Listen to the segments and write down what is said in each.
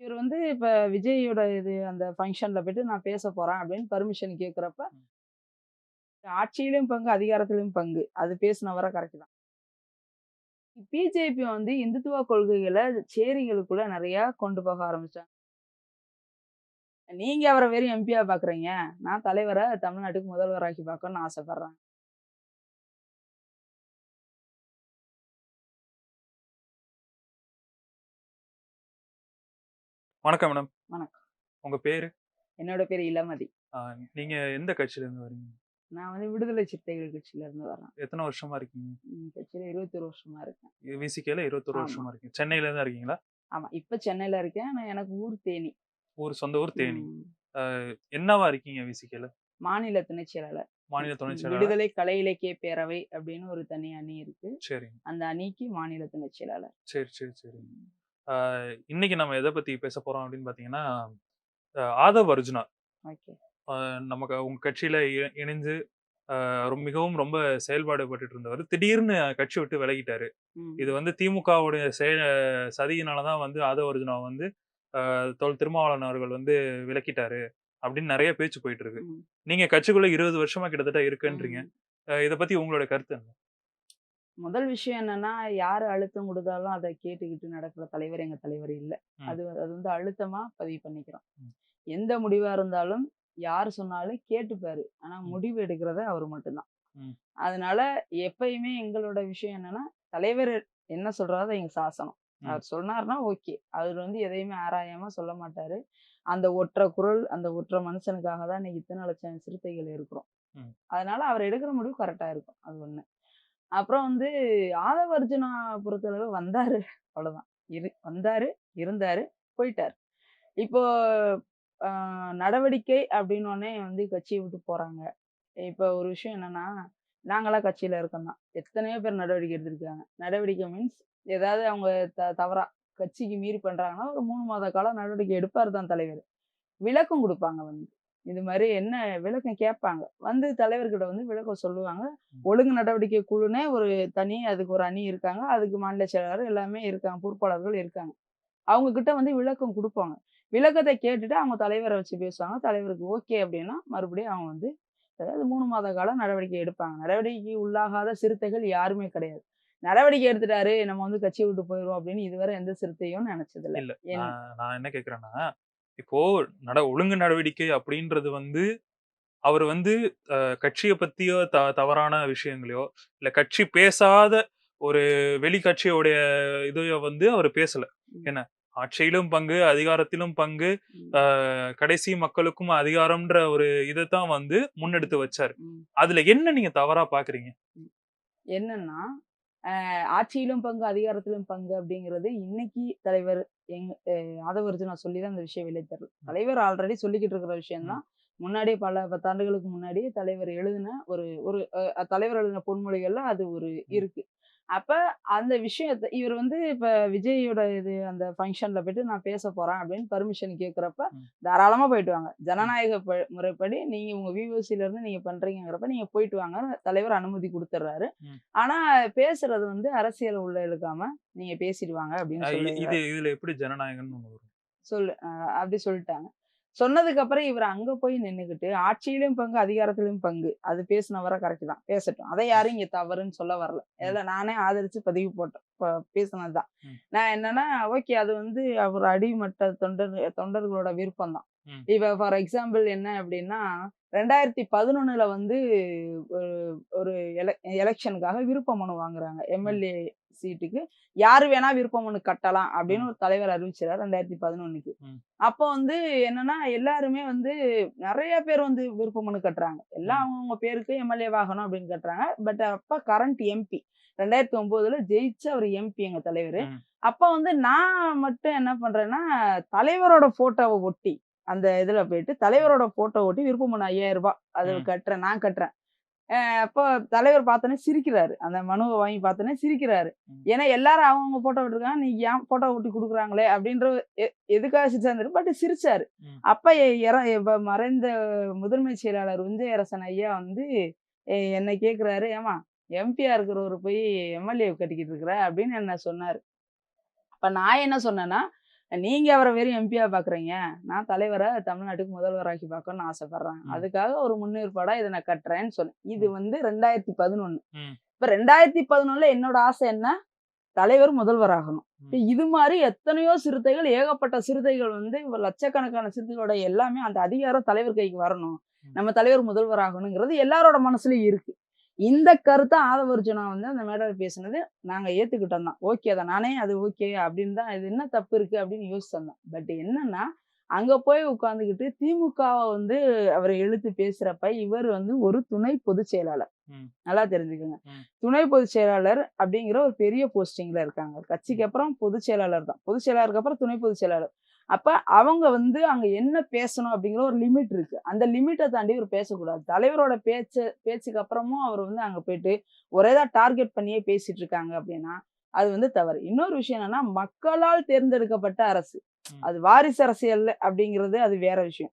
இவர் வந்து இப்ப விஜயோட இது அந்த ஃபங்ஷன்ல போயிட்டு நான் பேச போறேன் அப்படின்னு பர்மிஷன் கேட்குறப்ப ஆட்சியிலும் பங்கு அதிகாரத்திலும் பங்கு. அது பேசினவரை கரெக்ட் தான். பிஜேபி வந்து இந்துத்துவ கொள்கைகளை சேரிகளுக்குள்ள நிறைய கொண்டு போக ஆரம்பிச்சாங்க. நீங்க அவரை வெறும் எம்பியா பாக்குறீங்க. நான் தலைவரை தமிழ்நாட்டுக்கு முதல்வராக்கி பார்க்கணும்னு ஆசைப்படுறேன். வணக்கம் மேடம். வணக்கம். உங்க பேரு? என்னோட பேர் இளமதி. ஆ, நீங்க எந்த கட்சியில இருந்து வரீங்க? நான் வந்து விடுதலை சிறுத்தைகள் கட்சியில இருந்து வரேன். எத்தனை வருஷமா இருக்கீங்க? ம், கட்சியில இருபத்தொரு வருஷமா இருக்கேன். விசிகேல இருபத்தொரு ஆமா. வருஷமா இருக்கீங்க. சென்னையில தான் இருக்கீங்களா? ஆமா. இப்ப சென்னையில இருக்கேன். ஆனா எனக்கு ஊர் தேனி. ஊர் சொந்த ஊர் தேனி. ம். என்னவா இருக்கீங்க விசிகேல மாநில துணைச் செயலாளர். மாநில துணை செயலாளர்? விடுதலை கலை இலக்கிய பேரவை அப்படின்னு ஒரு தனி அணி இருக்கு. சரி அந்த அணிக்கு மாநில துணைச் செயலாளர். சரி சரி சரி. இன்னைக்கு நம்ம எதை பத்தி பேச போறோம் அப்படின்னு பாத்தீங்கன்னா ஆதவ் அர்ஜுனா. நமக்கு உங்க கட்சியில இணைஞ்சு மிகவும் ரொம்ப செயல்பாடு பட்டுட்டு இருந்தவர். திடீர்னு கட்சி விட்டு விலகிட்டாரு. இது வந்து திமுகவுடைய செயல் சதியினால தான் வந்து ஆதவ அர்ஜுனா வந்து தொல் திருமாவளவன் அவர்கள் வந்து விலக்கிட்டாரு அப்படின்னு நிறைய பேச்சு போயிட்டு இருக்கு. நீங்க கட்சிக்குள்ள இருபது வருஷமா கிட்டத்தட்ட இருக்குன்றீங்க. இத பத்தி உங்களோட கருத்து என்ன? முதல் விஷயம் என்னன்னா யாரு அழுத்தம் கொடுத்தாலும் அதை கேட்டுக்கிட்டு நடக்கிற தலைவர் எங்க தலைவர் இல்ல. அது அது வந்து அழுத்தமா பதிவு பண்ணிக்கிறோம். எந்த முடிவா இருந்தாலும் யார் சொன்னாலும் கேட்டுப்பாரு. ஆனா முடிவு எடுக்கிறது அவர் மட்டும்தான். அதனால எப்பயுமே எங்களோட விஷயம் என்னன்னா தலைவர் என்ன சொல்றாரோ எங்க சாசனம். அவர் சொன்னார்னா ஓகே. அவர் வந்து எதையுமே ஆராயாம சொல்ல மாட்டாரு. அந்த ஒற்றை குரல் அந்த ஒற்றை மனுஷனுக்காக தான் இன்னைக்கு இத்தனை லட்சம் சிறுத்தைகள் இருக்கிறோம். அதனால அவர் எடுக்கிற முடிவு கரெக்டா இருக்கும். அது ஒண்ணு. அப்புறம் வந்து ஆதவர்ஜுனா பொறுத்தளவு வந்தாரு. அவ்வளவுதான். இரு வந்தாரு இருந்தாரு போயிட்டாரு. இப்போ நடவடிக்கை அப்படின்னோடனே வந்து கட்சியை விட்டு போறாங்க. இப்போ ஒரு விஷயம் என்னன்னா நாங்களாம் கட்சியில இருக்கோம் தான். எத்தனையோ பேர் நடவடிக்கை எடுத்திருக்காங்க. நடவடிக்கை மீன்ஸ் ஏதாவது அவங்க த தவறா கட்சிக்கு மீறி பண்றாங்கன்னா ஒரு மூணு மாத காலம் நடவடிக்கை எடுப்பார் தான் தலைவர். விளக்கம் கொடுப்பாங்க வந்து. இது மாதிரி என்ன விளக்கம் கேட்பாங்க. வந்து தலைவர்கிட்ட வந்து விளக்கம் சொல்லுவாங்க. ஒழுங்கு நடவடிக்கை குழுனே ஒரு தனி அதுக்கு ஒரு அணி இருக்காங்க. அதுக்கு மாநில செயலாளர் எல்லாமே இருக்காங்க. பொறுப்பாளர்கள் இருக்காங்க. அவங்க கிட்ட வந்து விளக்கம் கொடுப்பாங்க. விளக்கத்தை கேட்டுட்டு அவங்க தலைவரை வச்சு பேசுவாங்க. தலைவருக்கு ஓகே அப்படின்னா மறுபடியும் அவங்க வந்து அதாவது மூணு மாத காலம் நடவடிக்கை எடுப்பாங்க. நடவடிக்கை உள்ளாகாத சிறுத்தைகள் யாருமே கிடையாது. நடவடிக்கை எடுத்துட்டாரு. நம்ம வந்து கட்சியை விட்டு போயிடுவோம் அப்படின்னு இதுவரை எந்த சிறுத்தையும் நினைச்சதில்ல. இல்ல? நான் நான் என்ன கேக்குறேன்னா இப்போ நட ஒழுங்கு நடவடிக்கை அப்படின்றது வந்து அவர் வந்து கட்சியை பத்தியோ த தவறான விஷயங்களையோ இல்ல கட்சி பேசாத ஒரு வெளி கட்சியோடைய இதையோ வந்து அவர் பேசல. என்ன ஆட்சியிலும் பங்கு அதிகாரத்திலும் பங்கு கடைசி மக்களுக்கும் அதிகாரம்ன்ற ஒரு இதைத்தான் வந்து முன்னெடுத்து வச்சாரு. அதுல என்ன நீங்க தவறா பாக்குறீங்க? என்னன்னா ஆட்சியிலும் பங்கு அதிகாரத்திலும் பங்கு அப்படிங்கிறது இன்னைக்கு தலைவர் எங் ஆதவர்ஜுனா சொல்லி தான் அந்த விஷயம் வெளித்தரல தலைவர் ஆல்ரெடி சொல்லிக்கிட்டு இருக்கிற விஷயம்தான். முன்னாடியே பல பத்தாண்டுகளுக்கு முன்னாடியே தலைவர் எழுதின ஒரு ஒரு தலைவர் எழுதின பொன்மொழிகள்ல அது ஒரு இருக்கு. அப்ப அந்த விஷயத்த இவர் வந்து இப்ப விஜயோட இது அந்த ஃபங்க்ஷன்ல போயிட்டு நான் பேச போறேன் அப்படின்னு பர்மிஷன் கேட்குறப்ப ம். தாராளமா போயிட்டு வாங்க. ஜனநாயக முறைப்படி நீங்க உங்க விவோசில இருந்து நீங்க பண்றீங்கிறப்ப நீங்க போயிட்டு வாங்க. தலைவர் அனுமதி கொடுத்துட்றாரு. ஆனா பேசுறது வந்து அரசியல் உள்ள இழுக்காம நீங்க பேசிடுவாங்க அப்படின்னு சொல்லி இது இதுல எப்படி ஜனநாயகம்னு சொல்லு அப்படி சொல்லிட்டாங்க. சொன்னதுக்கு அப்புறம் இவர் அங்க போய் நின்னுக்கிட்டு ஆட்சியிலும் பங்கு அதிகாரத்திலும் பங்கு. அது பேசினவரை கரெக்ட் தான். பேசட்டும். அதை யாரும் இங்க தவறுன்னு சொல்ல வரல. இதுல நானே ஆதரிச்சு பதிவு போட்டேன். பேசினதுதான். நான் என்னன்னா ஓகே அது வந்து அவர் அடிமட்ட தொண்டர் தொண்டர்களோட விருப்பம் தான். இப்ப ஃபார் எக்ஸாம்பிள் என்ன அப்படின்னா ரெண்டாயிரத்தி பதினொன்னுல வந்து ஒரு ஒரு எலெக்ஷனுக்காக விருப்ப மனு வாங்குறாங்க. எம்எல்ஏ சீட்டுக்கு யாரு வேணா விருப்ப மனு கட்டலாம் அப்படின்னு ஒரு தலைவர் அறிவிச்சார் ரெண்டாயிரத்தி பதினொன்னுக்கு. அப்போ வந்து என்னன்னா எல்லாருமே வந்து நிறைய பேர் வந்து விருப்ப மனு கட்டுறாங்க. எல்லாம் அவங்கவுங்க பேருக்கு எம்எல்ஏ ஆகணும் அப்படின்னு கட்டுறாங்க. பட் அப்ப கரண்ட் எம்பி ரெண்டாயிரத்தி ஒன்பதுல ஜெயிச்சு அவர் எம்பி எங்க தலைவர். அப்ப வந்து நான் மட்டும் என்ன பண்றேன்னா தலைவரோட போட்டோவை ஒட்டி அந்த இதுல போயிட்டு தலைவரோட போட்டோ ஒட்டி விருப்ப மனு ஐயாயிரம் ரூபாய் அது. கட்டுறேன் நான் கட்டுறேன். அப்போ தலைவர் பார்த்தோன்னே சிரிக்கிறாரு. அந்த மனுவை வாங்கி பார்த்தோன்னே சிரிக்கிறாரு. ஏன்னா எல்லாரும் அவங்கவுங்க போட்டோ விட்டுருக்காங்க நீ ஏன் போட்டோ ஒட்டி கொடுக்குறாங்களே? அப்படின்ற எதுக்காக சிரிச்சாரு பட் சிரிச்சாரு. அப்ப இப்ப மறைந்த முதன்மை செயலாளர் விஜயரசன் ஐயா வந்து என்னை கேக்குறாரு. ஏமா எம்பியா இருக்கிறவர் போய் எம்எல்ஏ கட்டிக்கிட்டு இருக்கிற அப்படின்னு என்ன சொன்னாரு. அப்ப நான் என்ன சொன்னேன்னா நீங்க அவரை வெறும் எம்பியா பாக்குறீங்க. நான் தலைவரை தமிழ்நாட்டுக்கு முதல்வராக்கி பார்க்கணும்னு ஆசைப்படுறேன். அதுக்காக ஒரு முன்னேற்பாடா இதை நான் கட்டுறேன்னு சொன்னேன் இது வந்து ரெண்டாயிரத்தி பதினொன்னு. இப்ப ரெண்டாயிரத்தி பதினொன்னுல என்னோட ஆசை என்ன? தலைவர் முதல்வராகணும். இது மாதிரி எத்தனையோ சிறுத்தைகள் ஏகப்பட்ட சிறுத்தைகள் வந்து லட்சக்கணக்கான சிறுத்தைகளோட எல்லாமே அந்த அதிகாரம் தலைவர் கைக்கு வரணும். நம்ம தலைவர் முதல்வராகணுங்கிறது எல்லாரோட மனசுலயும் இருக்கு. இந்த கருத்தை ஆதவர்ஜுனா வந்து அந்த மேடையில் பேசுனது நாங்க ஏத்துக்கிட்டோம் தான். ஓகே தான் நானே அது ஓகே அப்படின்னு தான் இது என்ன தப்பு இருக்கு அப்படின்னு யோசிச்சோம் தான். பட் என்னன்னா அங்க போய் உட்காந்துக்கிட்டு திமுகவை வந்து அவரை இழுத்து பேசுறப்ப இவர் வந்து ஒரு துணை பொதுச் செயலாளர். நல்லா தெரிஞ்சுக்கோங்க. துணை பொதுச் செயலாளர் அப்படிங்கிற ஒரு பெரிய போஸ்டிங்ல இருக்காங்க. கட்சிக்கு அப்புறம் பொதுச் செயலாளர் தான். பொதுச் செயலாளருக்கு அப்புறம் துணை பொதுச் செயலாளர். அப்ப அவங்க வந்து அங்க என்ன பேசணும் அப்படிங்கிற ஒரு லிமிட் இருக்கு. அந்த லிமிட்டை தாண்டி இவர் பேசக்கூடாது. தலைவரோட பேச்சு பேச்சுக்கு அப்புறமும் அவர் வந்து அங்க போயிட்டு ஒரேதான் டார்கெட் பண்ணியே பேசிட்டு இருக்காங்க அப்படின்னா அது வந்து தவறு. இன்னொரு விஷயம் என்னன்னா மக்களால் தேர்ந்தெடுக்கப்பட்ட அரசு. அது வாரிசு அரசியல் அப்படிங்கிறது அது வேற விஷயம்.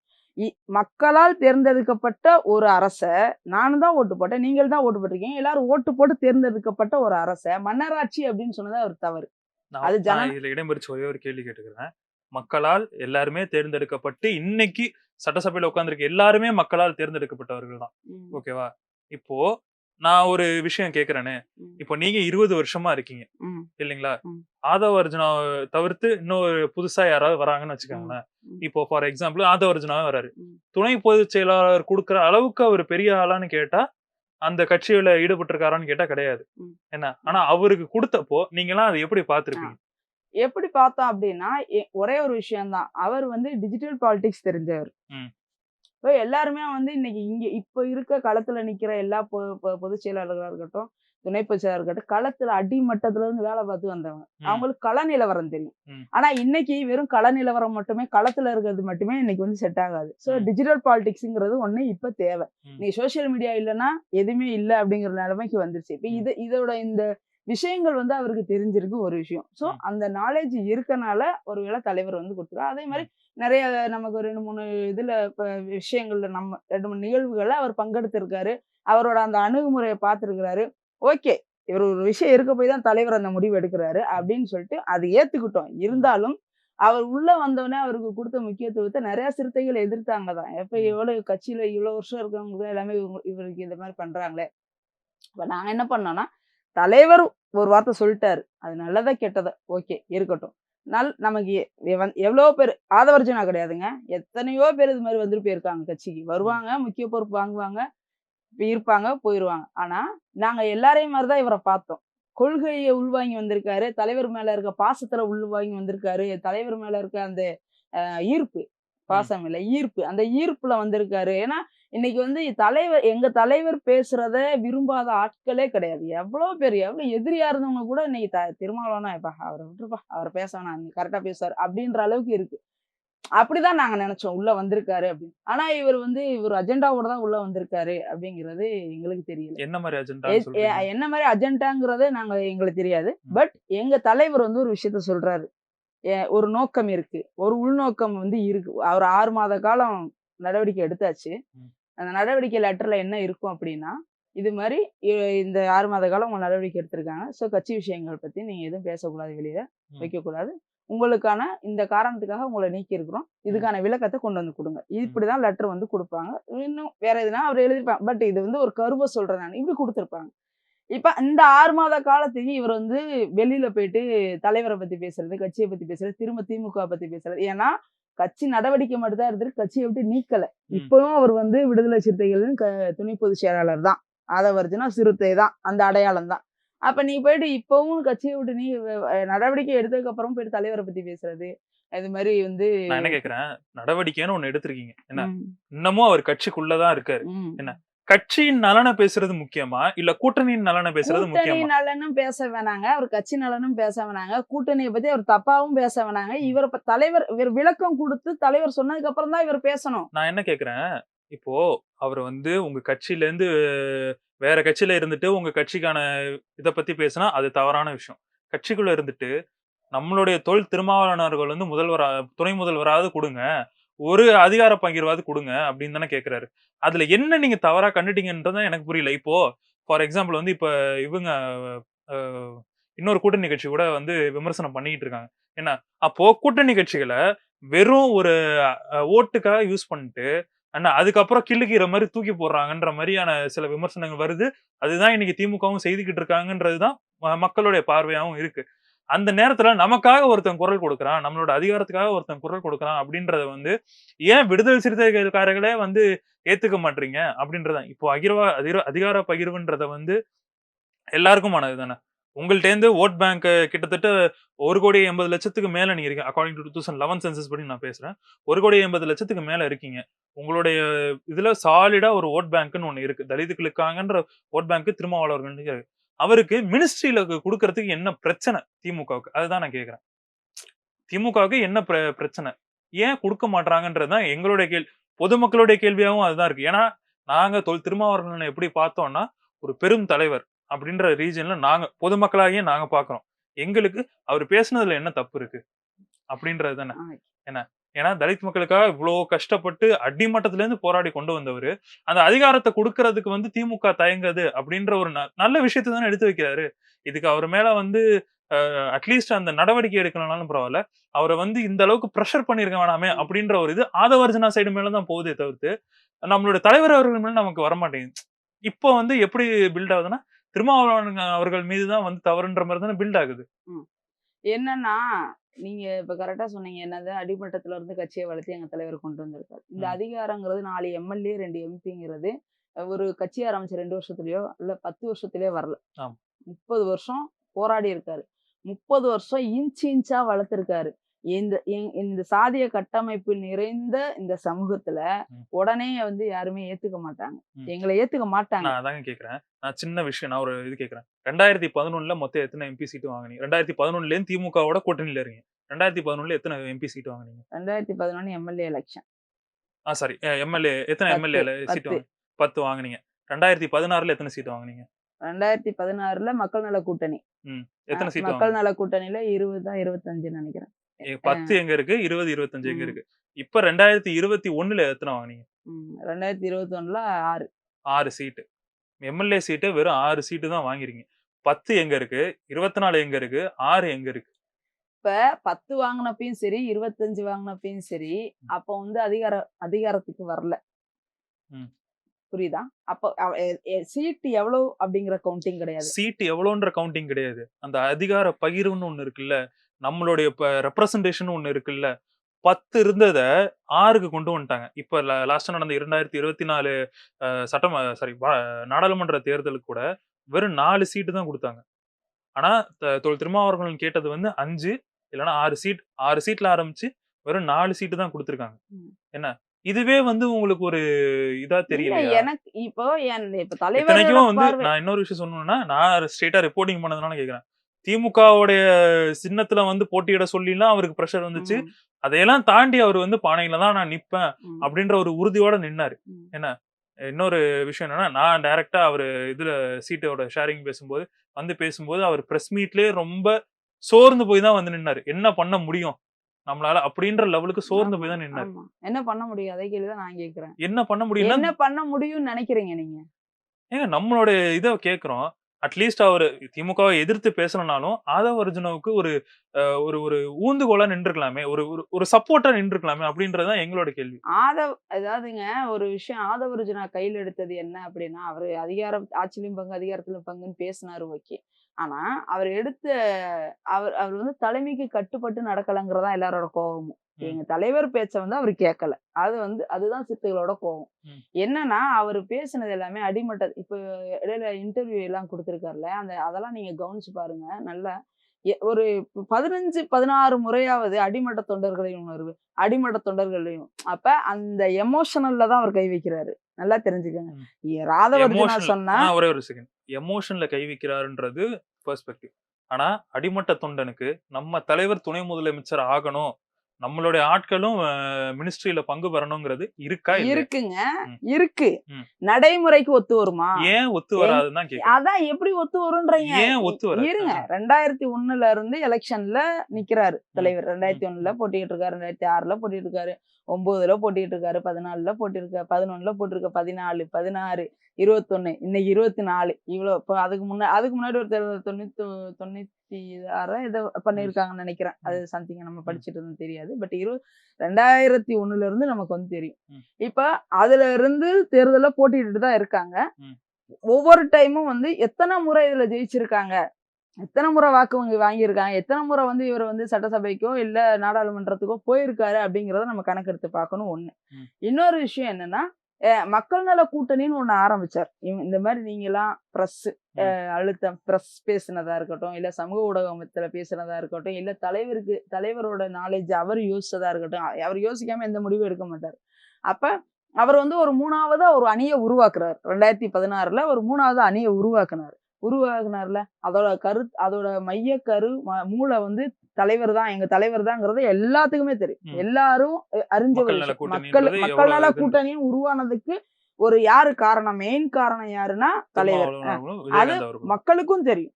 மக்களால் தேர்ந்தெடுக்கப்பட்ட ஒரு அரச நானும் தான் ஓட்டு போட்டேன் நீங்கள் தான் ஓட்டு போட்டிருக்கீங்க எல்லாரும் ஓட்டு போட்டு தேர்ந்தெடுக்கப்பட்ட ஒரு அரச மன்னராட்சி அப்படின்னு சொன்னது அவர் தவறு. அது ஜன- இதுல ஒரே ஒரு கேள்வி கேட்டுக்கிறேன். மக்களால் எல்லாருமே தேர்ந்தெடுக்கப்பட்டு இன்னைக்கு சட்டசபையில உட்கார்ந்திருக்க எல்லாருமே மக்களால் தேர்ந்தெடுக்கப்பட்டவர்கள் தான். ஓகேவா இப்போ நான் ஒரு விஷயம் கேக்குறேனே. ம், இப்போ நீங்க இருபது வருஷமா இருக்கீங்க. இல்லைங்களா. ஆதவ அர்ஜுனாவை தவிர்த்து இன்னொரு புதுசா யாராவது வராங்கன்னு வச்சுக்கோங்களேன். இப்போ ஃபார் எக்ஸாம்பிள் ஆதவ அர்ஜுனாவே வராரு. துணை பொதுச் செயலாளர் கொடுக்குற அளவுக்கு அவர் பெரிய ஆளான்னு கேட்டா அந்த கட்சியில ஈடுபட்டிருக்காரான்னு கேட்டா கிடையாது. என்ன? ஆனா அவருக்கு கொடுத்தப்போ நீங்களாம் அதை எப்படி பார்த்திருப்பீங்க? எப்படி பார்த்தோம் அப்படின்னா ஒரே ஒரு விஷயம்தான் அவர் வந்து டிஜிட்டல் பாலிடிக்ஸ் தெரிஞ்சவர். இப்போ எல்லாருமே வந்து இன்னைக்கு இங்க இப்ப இருக்க களத்துல நிக்கிற எல்லா பொதுச் செயலாளர்களா இருக்கட்டும் துணை பொதுச் செயலாளர் இருக்கட்டும் களத்துல அடிமட்டத்துல இருந்து வேலை பார்த்து வந்தவங்க. அவங்களுக்கு கள நிலவரம் தெரியும். ஆனா இன்னைக்கு வெறும் கள நிலவரம் மட்டுமே களத்துல இருக்கிறது மட்டுமே இன்னைக்கு வந்து செட் ஆகாது ஸோ. டிஜிட்டல் பாலிடிக்ஸ்ங்கிறது ஒண்ணு இப்ப தேவை. நீ சோஷியல் மீடியா இல்லைன்னா எதுவுமே இல்லை அப்படிங்கிற நிலைமைக்கு வந்துருச்சு இப்போ. இது இதோட இந்த விஷயங்கள் வந்து அவருக்கு தெரிஞ்சிருக்கு ஒரு விஷயம். ஸோ. அந்த நாலேஜ் இருக்கனால ஒருவேளை தலைவர் வந்து கொடுத்துருக்காரு அதே மாதிரி நிறைய நமக்கு ரெண்டு மூணு இதுல இப்போ விஷயங்கள்ல நம்ம ரெண்டு மூணு நிகழ்வுகள்ல அவர் பங்கெடுத்திருக்காரு. அவரோட அந்த அணுகுமுறையை பார்த்துருக்கிறாரு. ஓகே இவர் ஒரு விஷயம் இருக்க போய் தான் தலைவர் அந்த முடிவு எடுக்கிறாரு அப்படின்னு சொல்லிட்டு அதை ஏத்துக்கிட்டோம். இருந்தாலும் அவர் உள்ள வந்தவொடனே அவருக்கு கொடுத்த முக்கியத்துவத்தை நிறைய சிறுத்தைகள் எதிர்த்தாங்க தான். எப்ப ம். எவ்வளவு கட்சியில இவ்வளவு வருஷம் இருக்கவங்க எல்லாமே இவருக்கு இந்த மாதிரி பண்றாங்களே. இப்ப நாங்க என்ன பண்ணோம்னா தலைவர் ஒரு வார்த்தை சொல்லிட்டாரு. அது நல்லதா கெட்டதா? ஓகே இருக்கட்டும். நல் நமக்கு எவ்வளோ பேர் ஆதவர்ஜனா கிடையாதுங்க. எத்தனையோ பேர் இது மாதிரி வந்துட்டு போயிருக்காங்க கட்சிக்கு. வருவாங்க முக்கிய பொறுப்பு வாங்குவாங்க இருப்பாங்க போயிருவாங்க. ஆனா நாங்க எல்லாரையும் மாதிரி தான் இவரை பார்த்தோம். கொள்கையை உள்வாங்கி வந்திருக்காரு. தலைவர் மேல இருக்க பாசத்துல உள்வாங்கி வந்திருக்காரு. தலைவர் மேல இருக்க அந்த ஈர்ப்பு பாசம் இல்ல ஈர்ப்பு. அந்த ஈர்ப்புல வந்திருக்காரு. ஏன்னா இன்னைக்கு வந்து தலைவர் எங்க தலைவர் பேசுறத விரும்பாத ஆட்களே கிடையாது. எவ்வளவு பேர் எவ்வளவு எதிரியா இருந்தவங்க கூட இன்னைக்கு த- திருமாவளவனா இப்ப அவரை விட்டுருப்பா அவர் பேச வேணாம் கரெக்டா பேசுவார் அப்படின்ற அளவுக்கு இருக்கு. அப்படிதான் நாங்க நினைச்சோம் உள்ள வந்திருக்காரு அப்படின்னு. ஆனா இவர் வந்து இவர் அஜெண்டாவோட தான் உள்ள வந்திருக்காரு அப்படிங்கிறது எங்களுக்கு தெரியல. என்ன மாதிரி அஜெண்டா என்ன மாதிரி அஜெண்டாங்கிறத நாங்க எங்களுக்கு தெரியாது. பட் எங்க தலைவர் வந்து ஒரு விஷயத்த சொல்றாரு. ஒரு நோக்கம் இருக்கு. ஒரு உள்நோக்கம் வந்து இருக்கு. அவர் ஆறு மாத காலம் நடவடிக்கை எடுத்தாச்சு. அந்த நடவடிக்கை லெட்டர்ல என்ன இருக்கும் அப்படின்னா இது மாதிரி இந்த ஆறு மாத காலம் உங்க நடவடிக்கை எடுத்திருக்காங்க. ஸோ கட்சி விஷயங்கள் பத்தி நீங்க எதுவும் பேசக்கூடாது வெளியில. வைக்கக்கூடாது. உங்களுக்கான இந்த காரணத்துக்காக உங்களை நீக்கி இருக்கிறோம் இதுக்கான விளக்கத்தை கொண்டு வந்து கொடுங்க. இப்படிதான் லெட்டர் வந்து கொடுப்பாங்க. இன்னும் வேற எதுனா அவர் எழுதிருப்பாங்க பட் இது வந்து ஒரு கருவை சொல்றேன் நான். இப்படி கொடுத்துருப்பாங்க. இப்ப இந்த ஆறு மாத காலத்துக்கு இவர் வந்து வெளியில போயிட்டு தலைவரை பத்தி பேசுறது கட்சியை பத்தி பேசுறது திரும்ப திமுக பத்தி பேசுறது. ஏன்னா கட்சி நடவடிக்கை மட்டும் தான் இருந்துட்டு கட்சியை விட்டு நீக்கல. இப்பவும் அவர் வந்து விடுதலை சிறுத்தைகளின் க- துணை பொதுச் செயலாளர் தான். ஆதவர்ஜுனா சிறுத்தை தான். அந்த அடையாளம் தான். அப்ப நீ போயிட்டு இப்பவும் கட்சியை விட்டு நீ நடவடிக்கை எடுத்ததுக்கு அப்புறம் போயிட்டு தலைவரை பத்தி பேசுறது. இது மாதிரி வந்து நான் என்ன கேக்குறேன் நடவடிக்கைன்னு ஒண்ணு எடுத்திருக்கீங்க. என்ன? இன்னமும் அவர் கட்சிக்குள்ளதான் இருக்காரு. என்ன? கட்சியின் நலனை பேசுறது முக்கியமா? இல்ல கூட்டணியின் நலனை பேசுறது கூட்டணி முக்கியமா? நலனும் பேச வேணாங்க. அவர் கட்சி நலனும் பேச வேணாங்க. கூட்டணியை பத்தி அவர் தப்பாவும் பேச வேணாங்க. இவர் இப்ப தலைவர் இவர் விளக்கம் கொடுத்து தலைவர் சொன்னதுக்கு அப்புறம் தான் இவர் பேசணும். நான் என்ன கேக்குறேன்? இப்போ அவர் வந்து உங்க கட்சியில இருந்து வேற கட்சியில இருந்துட்டு உங்க கட்சிக்கான இத பத்தி பேசினா அது தவறான விஷயம். கட்சிக்குள்ள இருந்துட்டு நம்மளுடைய தொழில் திருமாவளவர்கள் வந்து முதல்வரா துணை முதல்வராவது கொடுங்க. ஒரு அதிகார பகிர்வாவது கொடுங்க அப்படின்னு தானே கேட்குறாரு அதுல என்ன நீங்க தவறா கண்டுட்டீங்கன்றதான் எனக்கு புரியல. இப்போ ஃபார் எக்ஸாம்பிள் வந்து இப்ப இவங்க இன்னொரு கூட்டணி கட்சி கூட வந்து விமர்சனம் பண்ணிக்கிட்டு இருக்காங்க. என்ன அப்போ கூட்டணி கட்சிகளை வெறும் ஒரு ஓட்டுக்காக யூஸ் பண்ணிட்டு அண்ணா அதுக்கப்புறம் கிள்ளுக்கிற மாதிரி தூக்கி போடுறாங்கன்ற மாதிரியான சில விமர்சனங்கள் வருது. அதுதான் இன்னைக்கு திமுகவும் செய்துக்கிட்டு இருக்காங்கன்றது தான் மக்களுடைய பார்வையாகவும் இருக்கு. அந்த நேரத்துல நமக்காக ஒருத்தன் குரல் கொடுக்குறான் நம்மளோட அதிகாரத்துக்காக ஒருத்தன் குரல் கொடுக்குறான் அப்படின்றத வந்து ஏன் விடுதலை சிறுத்தைகளுக்காரர்களே வந்து ஏத்துக்க மாட்டீங்க அப்படின்றதான் இப்போ அகிர்வா அதிர- அதிகார பகிர்வுன்றத வந்து எல்லாருக்குமானது தானே? உங்கள்கிட்டேருந்து ஓட் பேங்க் கிட்டத்தட்ட ஒரு கோடி எண்பது லட்சத்துக்கு மேல நீங்க இருக்கீங்க. According to two thousand eleven census படி நான் பேசுறேன். ஒரு கோடி எண்பது லட்சத்துக்கு மேல இருக்கீங்க. உங்களுடைய இதுல சாலிடா ஒரு ஓட் பேங்க்னு ஒன்று இருக்கு. தலித்துக்களுக்காங்கன்ற ஓட் பேங்க் திருமாவளவர்கள் அவருக்கு மினிஸ்ட்ரியில கொடுக்கறதுக்கு என்ன பிரச்சனை திமுகவுக்கு? அதுதான் நான் கேக்குறேன். திமுகவுக்கு என்ன பிர- பிரச்சனை? ஏன் கொடுக்க மாட்டாங்கன்றதுதான் எங்களுடைய கேள்வி. பொதுமக்களுடைய கேள்வியாகவும் அதுதான் இருக்கு. ஏன்னா நாங்க தொல் திருமாவளவன் எப்படி பார்த்தோம்னா ஒரு பெரும் தலைவர் அப்படின்ற ரீஜன்ல நாங்க பொதுமக்களாகிய நாங்க பாக்குறோம் எங்களுக்கு அவர் பேசுனதுல என்ன தப்பு இருக்கு? அப்படின்றது தானே. ஆ, ஏன்னா தலித் மக்களுக்காக இவ்வளோ கஷ்டப்பட்டு அடிமட்டத்துல இருந்து போராடி கொண்டு வந்தவர். அந்த அதிகாரத்தை கொடுக்கறதுக்கு வந்து திமுக தயங்குது அப்படின்ற ஒரு ந- நல்ல விஷயத்தை தானே எடுத்து வைக்கிறாரு. இதுக்கு அவர் மேல வந்து அட்லீஸ்ட் அந்த நடவடிக்கை எடுக்கலனாலும் பரவாயில்ல. அவரை வந்து இந்த அளவுக்கு ப்ரெஷர் பண்ணிருக்க வேணாமே அப்படின்ற ஒரு இது ஆதவர்ஜனா சைடு மேல தான் போகுதே தவிர்த்து நம்மளோட தலைவர் அவர்கள் மேல நமக்கு வரமாட்டேங்குது. இப்போ வந்து எப்படி பில்ட் ஆகுதுன்னா திருமாவளவன் அவர்கள் மீது தான் வந்து தவறுன்ற மாதிரி தானே பில்ட் ஆகுது. என்னன்னா நீங்க இப்ப கரெக்டா சொன்னீங்க. என்னது? அடிமட்டத்துல இருந்து கட்சியை வளர்த்து எங்க தலைவர் கொண்டு வந்திருக்காரு. இந்த. அதிகாரங்கிறது நாலு எம்எல்ஏ ரெண்டு எம்பிங்கிறது ஒரு கட்சி ஆரம்பிச்ச ரெண்டு வருஷத்துலயோ இல்ல பத்து வருஷத்துலயோ வரல. முப்பது வருஷம் போராடி இருக்காரு. முப்பது வருஷம் இன்ச் இன்ச்சா வளர்த்திருக்காரு. இந்த இந்த சாதிய கட்டமைப்பு நிறைந்த இந்த சமூகத்துல. உடனே வந்து யாருமே ஏத்துக்க மாட்டாங்க. எங்களை ஏத்துக்க மாட்டாங்க. நான் அதாங்க கேக்குறேன். நான் சின்ன விஷயம் நான் ஒரு இது கேக்குறேன். ரெண்டாயிரத்தி பதினொன்னுல மொத்தம் எத்தனை எம்பி சீட்டு வாங்குனீங்க? ரெண்டாயிரத்தி பதினொன்னுல இருந்து திமுகவோட கூட்டணியில இருக்கீங்க. ரெண்டாயிரத்தி பதினொன்னுல எத்தனை எம்பி சீட்டு வாங்குனீங்க? ரெண்டாயிரத்தி பதினொன்னு எம்எல்ஏ எலெக்ஷன் ஆ சாரி எம்எல்ஏ எத்தனை பத்து, எம்எல்ஏ சீட்டு பத்து. வாங்க பத்து வாங்குனீங்க. ரெண்டாயிரத்தி பதினாறுல எத்தனை சீட்டு வாங்குனீங்க? ரெண்டாயிரத்தி பதினாறுல மக்கள் நல கூட்டணி. எத்தனை சீட்டு மக்கள் நல கூட்டணியில இருபதா இருபத்தஞ்சு நினைக்கிறேன். பத்து எங்க இருக்கு? இருபது இருபத்தஞ்சு எங்க. இருக்கு? இப்ப ரெண்டாயிரத்தி இருபத்தி ஒண்ணுல எத்தனை வாங்குனீங்க? ரெண்டாயிரத்தி இருபத்தி ஒண்ணுல ஆறு. ஆறு சீட்டு. எம்எல்ஏ சீட்டு வெறும் ஆறு சீட்டு தான் வாங்கிருக்கீங்க. பத்து எங்க இருக்கு? இருபத்தி நாலு எங்க இருக்கு? ஆறு எங்க இருக்கு? இப்ப பத்து வாங்கினப்பையும் சரி இருபத்தஞ்சு வாங்கினப்பையும் சரி அப்ப வந்து அதிகார அதிகாரத்துக்கு வரல. ம். புரியுதா? அப்ப சீட்டு எவ்வளவு அப்படிங்கிற கவுண்டிங் கிடையாது. சீட் எவ்வளோன்ற கவுண்டிங் கிடையாது. அந்த அதிகார பகிர்வுன்னு ஒண்ணு இருக்குல்ல நம்மளுடைய ரெப்ரசன்டேஷன் ஒண்ணு இருக்குல்ல பத்து இருந்தத ஆறுக்கு கொண்டு வந்துட்டாங்க. இப்ப லாஸ்டா நடந்த இரண்டாயிரத்தி இருபத்தி நாலு சட்டம் சாரி நாடாளுமன்ற தேர்தலுக்கு கூட வெறும் நாலு சீட்டு தான் கொடுத்தாங்க. ஆனா த- தொல் திருமாவளவன் கேட்டது வந்து அஞ்சு இல்லைன்னா ஆறு சீட் ஆறு சீட்ல ஆரம்பிச்சு வெறும் நாலு சீட்டு தான் கொடுத்துருக்காங்க. என்ன? இதுவே வந்து உங்களுக்கு ஒரு இதா தெரியல எனக்கு இப்போ இப்ப தலைவர் வந்து நான் இன்னொரு விஷயம் சொல்லணும்னா நான் ஸ்ட்ரெயிட்டா ரிப்போர்ட்டிங் பண்ணதுனால கேக்குறேன். திமுகவுடைய சின்னத்துல வந்து போட்டியிட சொல்லிலாம் அவருக்கு ப்ரெஷர் வந்துச்சு. அதையெல்லாம் தாண்டி அவர் வந்து பானையில தான் நான் நிப்பேன் அப்படின்ற ஒரு உறுதியோட நின்னாரு. என்ன? இன்னொரு விஷயம் என்னன்னா நான் டைரக்டா அவர் இதுல சீட்டோட ஷேரிங் பேசும்போது வந்து பேசும்போது அவர் பிரஸ் மீட்லயே ரொம்ப சோர்ந்து போய் தான் வந்து நின்னாரு. என்ன பண்ண முடியும்? நம்மளால அப்படின்ற லெவலுக்கு சோர்ந்து போய் தான் நின்னாரு. என்ன பண்ண முடியும்? அதே கேள்விதான் நான் கேக்குறேன் என்ன பண்ண முடியும்னா என்ன பண்ண முடியும்னு நினைக்கிறீங்க நீங்க? ஏங்க நம்மளோட இதை கேக்குறோம் அட்லீஸ்ட் அவர் திமுகவை எதிர்த்து பேசணும்னாலும் ஆதவ அர்ஜுனாவுக்கு ஒரு ஒரு ஒரு ஊந்துகோலா நின்றுக்கலாமே ஒரு ஒரு- ஒரு சப்போர்ட்டா நின்றுக்கலாமே அப்படின்றதுதான் எங்களோட கேள்வி. ஆதவ் அதாவதுங்க ஒரு விஷயம் ஆதவர்ஜுனா கையில் எடுத்தது என்ன அப்படின்னா அவரு அதிகாரம் ஆட்சியிலும் பங்கு அதிகாரத்திலும் பங்குன்னு பேசினாரு ஓகே. ஆனா அவர் எடுத்த அவர் அவர் வந்து தலைமைக்கு கட்டுப்பட்டு நடக்கலைங்கிறதா எல்லாரோட கோபமும். எங்க தலைவர் பேச்ச வந்து அவர் கேட்கல அது வந்து அதுதான் சித்துகளோட கோபம். என்னன்னா அவர் பேசினது எல்லாமே அடிமட்ட இப்ப இடையில இன்டர்வியூ எல்லாம் கொடுத்துருக்காருல்ல அந்த அதெல்லாம் நீங்க கவனிச்சு பாருங்க நல்லா ஒரு பதினஞ்சு பதினாறு முறையாவது அடிமட்ட தொண்டர்களையும் உணர்வு அடிமட்ட தொண்டர்களையும். அப்ப அந்த எமோஷனல்ல தான் அவர் கை வைக்கிறாரு. நல்லா தெரிஞ்சுக்கோங்க. ராதவர்ஜுனா சொன்னா ஒரே ஒரு செகண்ட் எமோஷன்ல கை வைக்கிறாருன்றது பெர்ஸ்பெக்டிவ் ஆனா அடிமட்ட தொண்டனுக்கு நம்ம தலைவர் துணை முதலமைச்சர் ஆகணும். நம்மளுடைய ஆட்களும் மினிஸ்ட்ரியில பங்கு பெறணுங்கிறது இருக்கா? இருக்குங்க. இருக்கு. நடைமுறைக்கு ஒத்து வருமா? ஏன் ஒத்து வராதுன்னு அதான் எப்படி ஒத்து வரும்ன்றீங்க? ஏன் ஒத்து வராது? இருங்க. ரெண்டாயிரத்தி ஒண்ணுல இருந்து எலெக்ஷன்ல நிக்கிறாரு. தலைவர் ரெண்டாயிரத்தி ஒண்ணுல போட்டிட்டு இருக்காரு. ரெண்டாயிரத்தி ஆறுல போட்டிட்டு இருக்காரு. ஒன்பதுல போட்டிட்டு இருக்காரு பதினாலுல போட்டிருக்காரு பதினொன்னுல போட்டிருக்க பதினாலு பதினாறு இருபத்தொன்னு இன்னைக்கு இருபத்தி நாலு இவ்வளோ இப்போ அதுக்கு முன்னா அதுக்கு முன்னாடி ஒரு தேர்தல் தொண்ணூத்தி தொண்ணூத்தி ஆறா இதை பண்ணியிருக்காங்கன்னு நினைக்கிறேன். அது சம்திங் நம்ம படிச்சுட்டு இருந்தோம் தெரியாது. பட் இரு ரெண்டாயிரத்தி ஒண்ணுல இருந்து நமக்கு வந்து தெரியும். இப்ப அதுல இருந்து தேர்தல போட்டிட்டு தான் இருக்காங்க. ஒவ்வொரு டைமும் வந்து எத்தனை முறை இதுல ஜெயிச்சிருக்காங்க? எத்தனை முறை வாக்கு வங்கி வாங்கியிருக்காங்க? எத்தனை முறை வந்து இவர் வந்து சட்டசபைக்கோ இல்ல நாடாளுமன்றத்துக்கோ போயிருக்காரு அப்படிங்கறத நம்ம கணக்கெடுத்து பார்க்கணும் ம். இன்னொரு விஷயம் என்னன்னா மக்கள் நல கூட்டணின்னு ஒண்ணு ஆரம்பிச்சார். இந்த மாதிரி நீங்க எல்லாம் பிரஸ் அழுத்தம் பிரஸ் பேசுனதா இருக்கட்டும் இல்ல சமூக ஊடகத்துல பேசுனதா இருக்கட்டும் இல்ல தலைவருக்கு தலைவரோட நாலேஜ் அவர் யோசிச்சதா இருக்கட்டும் அவர் யோசிக்காம எந்த முடிவும் எடுக்க மாட்டார். அப்ப அவர் வந்து ஒரு மூணாவதா ஒரு அணியை உருவாக்குறாரு. ரெண்டாயிரத்தி பதினாறுல ஒரு மூணாவது அணியை உருவாக்குனார். உருவாக்குனார்ல அதோட கரு அதோட மைய கரு மூளை வந்து தலைவர் தான். எங்க தலைவர் தாங்கிறது எல்லாத்துக்குமே தெரியும். எல்லாரும் அஹ், அறிஞ்ச ஒரு மக்கள். மக்கள் நல கூட்டணியும் உருவானதுக்கு ஒரு யாரு காரணம் மெயின் காரணம் யாருன்னா தலைவர். அவர்களும் மக்களுக்கும் தெரியும்.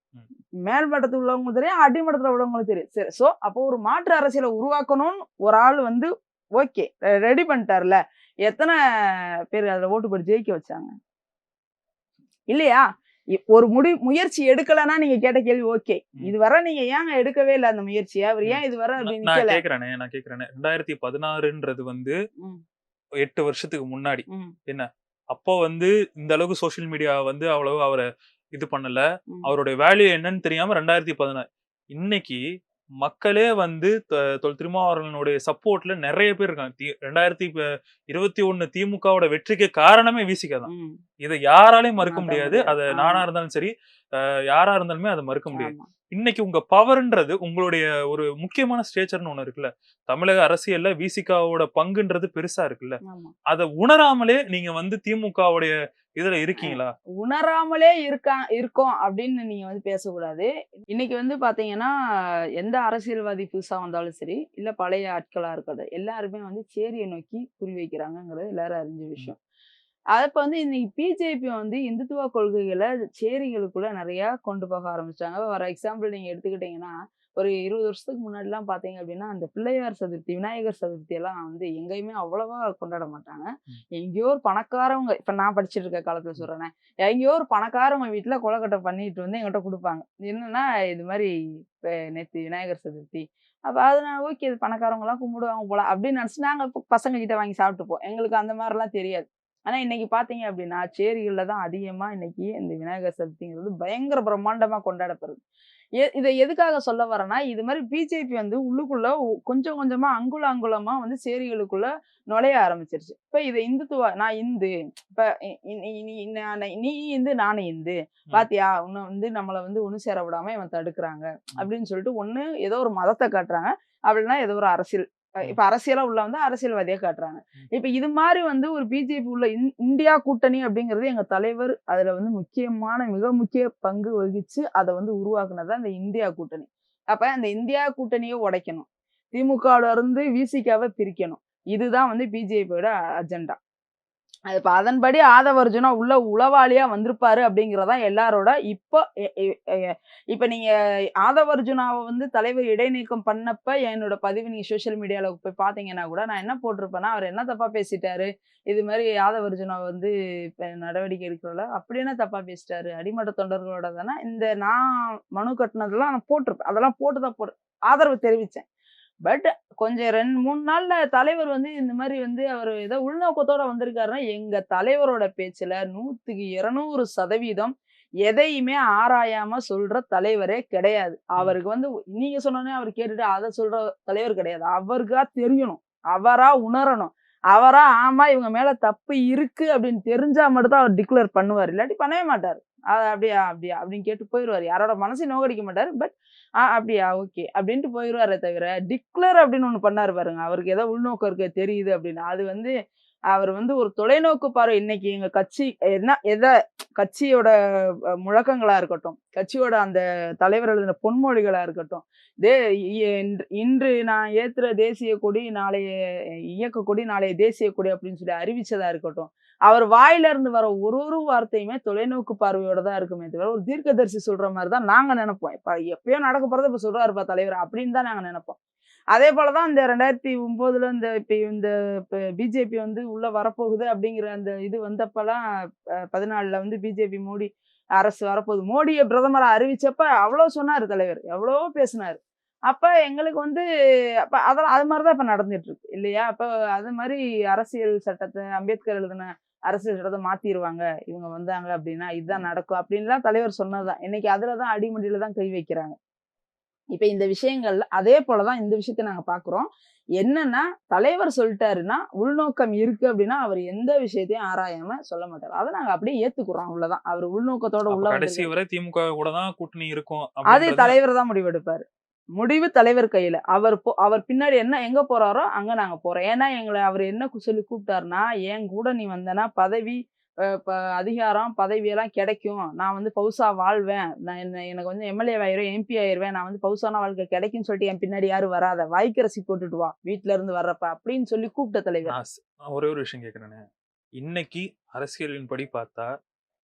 மேல் மட்டத்தில் உள்ளவங்களும் தெரியும் அடிமட்டத்தில் உள்ளவங்களும் தெரியும். சரி சோ அப்போ ஒரு மாற்று அரசியலை உருவாக்கணும்னு ஒரு ஆள் வந்து ஓகே ரெடி பண்ணிட்டார்ல. எத்தனை பேர் அதுல ஓட்டு போட்டு ஜெயிக்க வச்சாங்க? இல்லையா? ஒரு முடி முயற்சி எடுக்கலன்னா நீங்க கேட்ட கேள்வி ஓகே. ம். இதுவரை நீங்க ஏங்க எடுக்கவே இல்லை அந்த முயற்சியை? அவர் ஏன் இதுவரை அப்படி நான் கேக்குறேனே நான் கேக்குறேனே. ரெண்டாயிரத்தி பதினாறுன்றது வந்து. எட்டு வருஷத்துக்கு முன்னாடி. ம், அப்போ வந்து இந்த அளவுக்கு சோஷியல் மீடியா வந்து அவ்வளவு அவரை இது பண்ணல. அவருடைய வேல்யூ என்னன்னு தெரியாம ரெண்டாயிரத்தி பதினாறு. இன்னைக்கு மக்களே வந்து தொல் திருமாவளவனுடைய சப்போர்ட்ல நிறைய பேர் இருக்காங்க. ரெண்டாயிரத்தி இருபத்தி ஒண்ணு திமுகவோட வெற்றிக்கு காரணமே விசிக தான் இதை யாராலையும் மறுக்க முடியாது. அது. நானா இருந்தாலும் சரி யாரா இருந்தாலுமே அதை மறுக்க முடியாது. இன்னைக்கு உங்க பவர்ன்றது உங்களுடைய ஒரு முக்கியமான ஸ்டேச்சர்னு ஒண்ணு இருக்குல்ல. தமிழக அரசியல்ல விசிகாவோட பங்குன்றது பெருசா இருக்குல்ல. அதை உணராமலே நீங்க வந்து திமுகவுடைய இதுல இருக்கீங்களா? உணராமலே இருக்கா இருக்கோம் அப்படின்னு நீங்க வந்து பேசக்கூடாது. இன்னைக்கு வந்து பாத்தீங்கன்னா எந்த அரசியல்வாதி புதுசா வந்தாலும் சரி இல்ல பழைய ஆட்களா இருக்கட்டும் எல்லாருமே வந்து சேரியை நோக்கி குறி வைக்கிறாங்கங்கிறது எல்லாரும் அறிஞ்ச விஷயம். அப்ப வந்து இன்னைக்கு பிஜேபி வந்து இந்துத்துவ கொள்கைகளை சேரிகளுக்குள்ள நிறைய கொண்டு போக ஆரம்பிச்சாங்க வர எக்ஸாம்பிள் நீங்க எடுத்துக்கிட்டீங்கன்னா ஒரு இருபது வருஷத்துக்கு முன்னாடிலாம் பாத்தீங்க அப்படின்னா அந்த பிள்ளையார் சதுர்த்தி விநாயகர் சதுர்த்தி எல்லாம் வந்து எங்கேயுமே அவ்வளவா கொண்டாட மாட்டாங்க. எங்கேயோ ஒரு பணக்காரவங்க இப்ப நான் படிச்சிட்டு இருக்க காலத்துல சொல்றேனே எங்கேயோ ஒரு பணக்காரவங்க வீட்டுல கொலக்கட்டை பண்ணிட்டு வந்து எங்கிட்ட கொடுப்பாங்க. என்னன்னா இது மாதிரி இப்ப நேத்து விநாயகர் சதுர்த்தி அப்ப அது நான் ஓகே இது பணக்காரவங்க எல்லாம் கும்பிடுவாங்க போல அப்படின்னு நினைச்சு நாங்க இப்ப பசங்க கிட்ட வாங்கி சாப்பிட்டுப்போம். எங்களுக்கு அந்த மாதிரி எல்லாம் தெரியாது. ஆனா இன்னைக்கு பாத்தீங்க அப்படின்னா சேரிகள்ல தான் அதிகமா இன்னைக்கு இந்த விநாயகர் சதுர்த்திங்கிறது பயங்கர பிரம்மாண்டமா கொண்டாடப்படுது. இதை எதுக்காக சொல்ல வரேன்னா இது மாதிரி பிஜேபி வந்து உள்ளுக்குள்ள கொஞ்சம் கொஞ்சமா அங்குல அங்குலமா வந்து சேரிகளுக்குள்ள நுழைய ஆரம்பிச்சிருச்சு. இப்ப இது இந்துத்துவ நான் இந்து. இப்ப நீ- நீ நான் இந்து இந்து. பாத்தியா? உன்னை வந்து நம்மளை வந்து ஒண்ணு சேர விடாம இவன் தடுக்கிறாங்க. அப்படின்னு சொல்லிட்டு ஒண்ணு ஏதோ ஒரு மதத்தை காட்டுறாங்க. அப்படின்னா ஏதோ ஒரு அரசியல். இப்ப அரசியலா உள்ள வந்து அரசியல்வாதியா காட்டுறாங்க. இப்ப இது மாதிரி வந்து ஒரு பிஜேபி உள்ள இந்- இந்தியா கூட்டணி அப்படிங்கிறது எங்க தலைவர் அதுல வந்து முக்கியமான மிக முக்கிய பங்கு வகிச்சு அதை வந்து உருவாக்குனது அந்த இந்தியா கூட்டணி. அப்ப அந்த இந்தியா கூட்டணியை உடைக்கணும். திமுகல இருந்து விசிகாவை பிரிக்கணும். இதுதான் வந்து பிஜேபியோட அஜெண்டா. இப்போ அதன்படி ஆதவர்ஜுனா உள்ள உளவாளியாக வந்திருப்பாரு அப்படிங்கிறதான் எல்லாரோட இப்போ இப்போ நீங்கள் ஆதவர்ஜுனாவை வந்து தலைவர் இடைநீக்கம் பண்ணப்ப என்னோட பதிவு நீங்கள் சோஷியல் மீடியாவில் போய் பார்த்தீங்கன்னா கூட நான் என்ன போட்டிருப்பேன்னா அவர் என்ன தப்பாக பேசிட்டாரு இது மாதிரி ஆதவர்ஜுனா வந்து இப்போ நடவடிக்கை எடுக்கிறோம்ல அப்படி என்ன தப்பாக பேசிட்டாரு அடிமட்ட தொண்டர்களோட தானே இந்த நான் மனு கட்டினதெல்லாம் நான் போட்டிருப்பேன் அதெல்லாம் போட்டு தான் போட்டு ஆதரவு தெரிவித்தேன் பட் கொஞ்சம் ரெண்டு மூணு நாள்ல தலைவர் வந்து இந்த மாதிரி வந்து அவர் ஏதோ உள்நோக்கத்தோட வந்திருக்காருன்னா எங்க தலைவரோட பேச்சுல நூத்துக்கு இருநூறு சதவீதம் எதையுமே ஆராயாம சொல்ற தலைவரே கிடையாது. அவருக்கு வந்து நீங்க சொன்னோன்னே அவர் கேட்டுட்டு அதை சொல்ற தலைவர் கிடையாது. அவருக்கா தெரியணும். அவரா உணரணும். அவரா ஆமா இவங்க மேல தப்பு இருக்கு அப்படின்னு தெரிஞ்சா மட்டும் தான் அவர் டிக்ளேர் பண்ணுவார். இல்லாட்டி பண்ணவே மாட்டார். அது அப்படியா அப்படியா அப்படின்னு கேட்டு போயிடுவார் யாரோட மனசையும் நோக்கடிக்க மாட்டார். பட் ஆ அப்படியா ஓகே அப்படின்ட்டு போயிடுவாரே தவிர டிக்ளர் அப்படின்னு ஒண்ணு பண்ணாரு பாருங்க. அவருக்கு ஏதோ உள்நோக்கம் இருக்க தெரியுது அப்படின்னு. அது வந்து அவர் வந்து ஒரு தொலைநோக்கு பார்வை. இன்னைக்கு எங்க கட்சி என்ன எதை கட்சியோட முழக்கங்களா இருக்கட்டும் கட்சியோட அந்த தலைவர் எழுதின பொன்மொழிகளா இருக்கட்டும் தே இன்று- இன்று நான் ஏத்துற தேசிய கொடி நாளைய இயக்க கொடி நாளைய தேசிய கொடி அப்படின்னு சொல்லி அறிவிச்சதா இருக்கட்டும் அவர் வாயில இருந்து வர ஒரு ஒரு வார்த்தையுமே தொலைநோக்கு பார்வையோட தான் இருக்குமே தவிர ஒரு தீர்க்கதரிசி சொல்ற மாதிரி தான் நாங்க நினைப்போம். இப்ப எப்பயோ நடக்க போறதை இப்ப சொல்றாருப்பா தலைவர் அப்படின்னு தான் நாங்க நினைப்போம். அதே போல தான் இந்த ரெண்டாயிரத்தி ஒம்போதுல இந்த இப்போ இந்த பிஜேபி வந்து உள்ளே வரப்போகுது அப்படிங்கிற அந்த இது வந்தப்பெல்லாம் பதினாலில் பதினாலுல வந்து பிஜேபி மோடி அரசு வரப்போகுது. மோடியை பிரதமரை அறிவிச்சப்ப அவ்வளோ சொன்னார் தலைவர். எவ்வளவோ பேசினார். அப்போ எங்களுக்கு வந்து அப்போ அதெல்லாம் அது மாதிரிதான் இப்போ நடந்துட்டு இருக்கு இல்லையா? அப்போ அது மாதிரி அரசியல் சட்டத்தை அம்பேத்கர் எழுதின அரசியல் சட்டத்தை மாற்றிடுவாங்க இவங்க வந்தாங்க அப்படின்னா இதுதான் நடக்கும் அப்படின்லாம் தலைவர் சொன்னதுதான். இன்னைக்கு தான் அடிமடியில தான் கை வைக்கிறாங்க. இப்ப இந்த விஷயங்கள்ல அதே போலதான் இந்த விஷயத்த நாங்க பாக்குறோம். என்னன்னா தலைவர் சொல்லிட்டாருன்னா உள்நோக்கம் இருக்கு அப்படின்னா அவர் எந்த விஷயத்தையும் ஆராயாம சொல்ல மாட்டார். அதை நாங்க அப்படியே ஏத்துக்கிறோம் அவ்வளவுதான். அவர் உள்நோக்கத்தோட உள்ள கடைசி வந்திருக்காரு. வரை திமுக கூட தான் கூட்டணி இருக்கும் அது தலைவர் தான் முடிவெடுப்பாரு. முடிவு தலைவர் கையில. அவர் போ அவர் பின்னாடி என்ன எங்க போறாரோ அங்க நாங்க போறோம். ஏன்னா எங்களை அவர் என்ன சொல்லி கூப்பிட்டாருன்னா என் கூட நீ வந்தனா பதவி அதிகாரம் பதவி எல்லாம் கிடைக்கும் நான் வந்து பௌசா வாழ்வேன் நான் என்ன எனக்கு வந்து எம்எல்ஏ ஆயிருவேன் எம்பி ஆயிருவேன் நான் வந்து பௌசான வாழ்க்கை கிடைக்கும்னு சொல்லிட்டு என் பின்னாடி யாரும் வராத வாய்க்கரசி போட்டுட்டு வா வீட்டுல இருந்து வர்றப்ப அப்படின்னு சொல்லி கூப்பிட்ட தலைவர் ஒரே ஒரு விஷயம் கேக்குறேனே இன்னைக்கு அரசியலின் படி பார்த்தா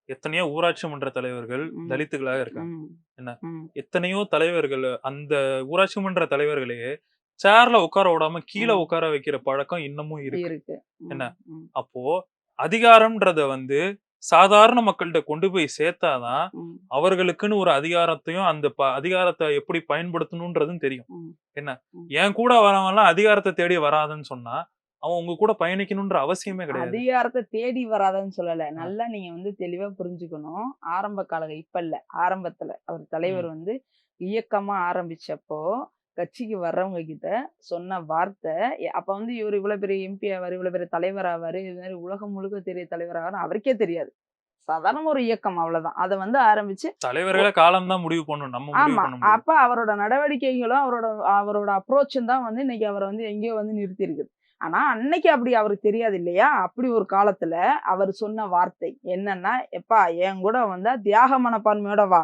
எத்தனையோ ஊராட்சி மன்ற தலைவர்கள். தலித்துகளாக இருக்காங்க. என்ன? எத்தனையோ தலைவர்கள் அந்த ஊராட்சி மன்ற தலைவர்களையே சேர்ல உட்கார விடாம கீழே. உட்கார வைக்கிற பழக்கம் இன்னமும் இருக்கு. என்ன? அப்போ அதிகாரம்ன்றத வந்து சாதாரண மக்கள்கிட்ட கொண்டு போய் சேர்த்தாதான். அவர்களுக்குன்னு ஒரு அதிகாரத்தையும் அந்த அதிகாரத்தை எப்படி பயன்படுத்தணும்ன்றதும் தெரியும். என்ன. என் கூட வரவன்லாம் அதிகாரத்தை தேடி வராதுன்னு சொன்னா அவன் உங்க கூட பயணிக்கணும்ன்ற அவசியமே கிடையாது. அதிகாரத்தை தேடி வராதன்னு சொல்லல. நல்லா நீங்க வந்து தெளிவா புரிஞ்சுக்கணும். ஆரம்ப கால இப்ப இல்ல. ஆரம்பத்துல அவர் தலைவர் வந்து இயக்கமா ஆரம்பிச்சப்போ கட்சிக்கு வர்றவங்க கிட்ட சொன்ன வார்த்தை அப்ப வந்து இவர் இவ்வளவு பெரிய எம்பி ஆவாரு இவ்வளவு பெரிய தலைவர் ஆவாரு இது மாதிரி உலகம் முழுக்க தெரிய தலைவர் ஆவாரு அவருக்கே தெரியாது. சாதாரண ஒரு இயக்கம் அவ்வளவுதான். அதை வந்து ஆரம்பிச்சு தலைவர்களை காலம் தான் முடிவு பண்ணும் நம்ம ஆமா. அப்ப அவரோட நடவடிக்கைகளும் அவரோட அவரோட அப்ரோச்சும் தான் வந்து இன்னைக்கு அவரை வந்து எங்கேயோ வந்து நிறுத்தி இருக்குது. ஆனா அன்னைக்கு அப்படி அவருக்கு தெரியாது இல்லையா? அப்படி ஒரு காலத்துல அவர் சொன்ன வார்த்தை என்னன்னா எப்பா என் கூட வந்தா தியாக மனப்பான்மையோட வா.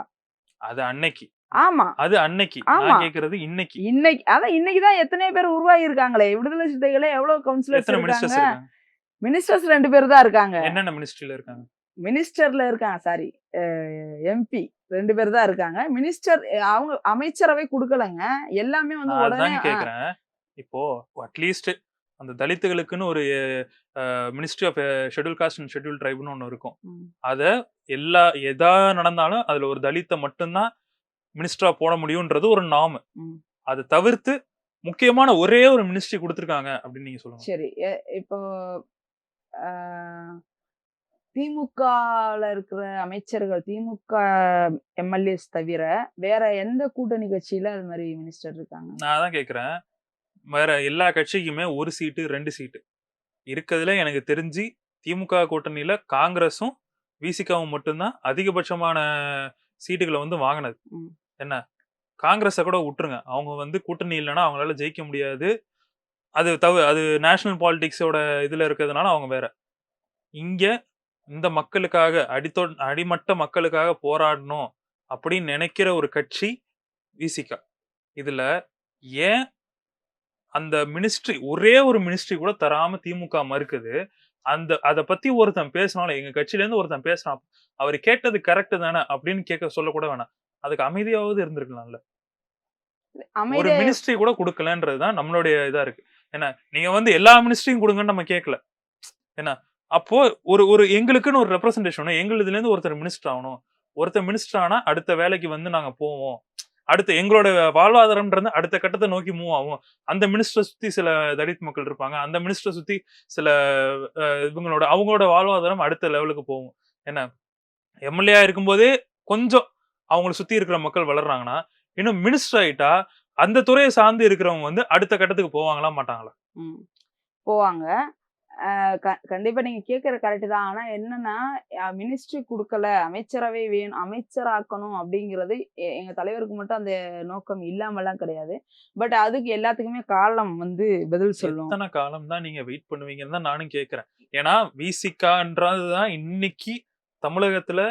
அது அன்னைக்கு. ஆமா. அது அன்னைக்கு. நான் கேக்குறது இன்னைக்கு. இன்னைக்கு. அதான் இன்னைக்குதான் எத்தனை பேர் உருவாகி இருக்காங்களே விடுதலை சிறுத்தைகளே எவ்வளவு கவுன்சிலர்ஸ் இருக்காங்க? மினிஸ்டர்ஸ் ரெண்டு பேர் தான் இருக்காங்க. என்னென்ன மினிஸ்ட்ரியில இருக்காங்க? மினிஸ்டர்ல இருக்காங்க சாரி எம்பி ரெண்டு பேர் தான் இருக்காங்க. மினிஸ்டர் அவங்க அமைச்சரவை கொடுக்கலங்க. எல்லாமே வந்து உடனே கேக்குறேன். இப்போ அட்லீஸ்ட் அந்த தலித்துகளுக்குன்னு ஒரு ministry of schedule caste and schedule ட்ரைப்னு ஒன்று இருக்கும். அத எல்லா எதா நடந்தாலும் அதுல ஒரு தலித்தை மட்டும்தான் மினிஸ்டரா போட முடியும்ன்றது ஒரு நாம. அதை தவிர்த்து முக்கியமான ஒரே ஒரு மினிஸ்ட்ரி கொடுத்துருக்காங்க அப்படின்னு நீங்க சொல்லுங்க சரி இப்போ ஆஹ், திமுகல இருக்கிற அமைச்சர்கள் திமுக எம்எல்ஏஸ் தவிர வேற எந்த கூட்டணி கட்சியில அது மாதிரி மினிஸ்டர் இருக்காங்க? நான் அதான் கேக்குறேன். வேற எல்லா கட்சிக்குமே ஒரு சீட்டு ரெண்டு சீட்டு. இருக்கிறதுல எனக்கு தெரிஞ்சு திமுக கூட்டணியில காங்கிரஸும் விசிகாவும் மட்டும்தான் அதிகபட்சமான சீட்டுகளை வந்து வாங்கினது. என்ன? காங்கிரஸை கூட விட்டுருங்க. அவங்க வந்து கூட்டணி இல்லைன்னா அவங்களால ஜெயிக்க முடியாது. அது தவிர அது நேஷனல் பாலிடிக்ஸோட இதுல இருக்கிறதுனால அவங்க வேற. இங்க இந்த மக்களுக்காக அடித்தோ அடிமட்ட மக்களுக்காக போராடணும் அப்படின்னு நினைக்கிற ஒரு கட்சி விசிகா இதுல ஏன் அந்த மினிஸ்ட்ரி ஒரே ஒரு மினிஸ்ட்ரி கூட தராம திமுக மறுக்குது? அந்த அதை பத்தி ஒருத்தன் பேசினாலும் எங்க கட்சியிலேருந்து ஒருத்தன் பேசுறான் அவர் கேட்டது கரெக்ட் தானே அப்படின்னு கேட்க சொல்லக்கூட வேணாம். அதுக்கு அமைதியாவது இருந்திருக்கலாம்ல. ஒரு மினிஸ்ட்ரி கூட கொடுக்கலன்றதுதான் நம்மளுடைய இதா இருக்கு. என்ன நீங்க வந்து எல்லா மினிஸ்ட்ரியும் கொடுங்கன்னு நம்ம கேட்கல என்ன அப்போ ஒரு ஒரு எங்களுக்குன்னு ஒரு ரெப்ரசன்டேஷன் எங்களுதுல இருந்து ஒருத்தர் மினிஸ்டர் ஆகணும். ஒருத்தர் மினிஸ்டர் ஆனா அடுத்த வேலைக்கு வந்து நாங்க போவோம். அடுத்த எங்களோட வாழ்வாதாரம்ன்றது அடுத்த கட்டத்தை நோக்கி மூவ் ஆகும். அந்த மினிஸ்டரை சுத்தி சில தலித் மக்கள் இருப்பாங்க. அந்த மினிஸ்டரை சுத்தி சில இவங்களோட அவங்களோட வாழ்வாதாரம் அடுத்த லெவலுக்கு போகும். என்ன எம்எல்ஏ இருக்கும்போதே கொஞ்சம் அவங்கள சுத்தி இருக்கிற மக்கள் வளர்றாங்கன்னா இன்னும் மினிஸ்டர் ஆயிட்டா அந்த துறையை சார்ந்து இருக்கிறவங்க வந்து அடுத்த கட்டத்துக்கு போவாங்களா மாட்டாங்களா? ம். போவாங்க. ஆஹ் க- கண்டிப்பா நீங்க கேக்குற கரெக்ட் தான். ஆனா என்னன்னா மினிஸ்ட்ரி கொடுக்கல. அமைச்சரவை வேணும் அமைச்சராக்கணும் அப்படிங்கிறது எ- எங்க தலைவருக்கு மட்டும் அந்த நோக்கம் இல்லாமலாம் கிடையாது. பட் அதுக்கு எல்லாத்துக்குமே காலம் வந்து பதில் சொல்லும். எத்தனை காலம் தான் நீங்க வெயிட் பண்ணுவீங்கன்னு தான் நானும் கேக்குறேன் ஏன்னா விசிகான்றதுதான் இன்னைக்கு தமிழகத்துல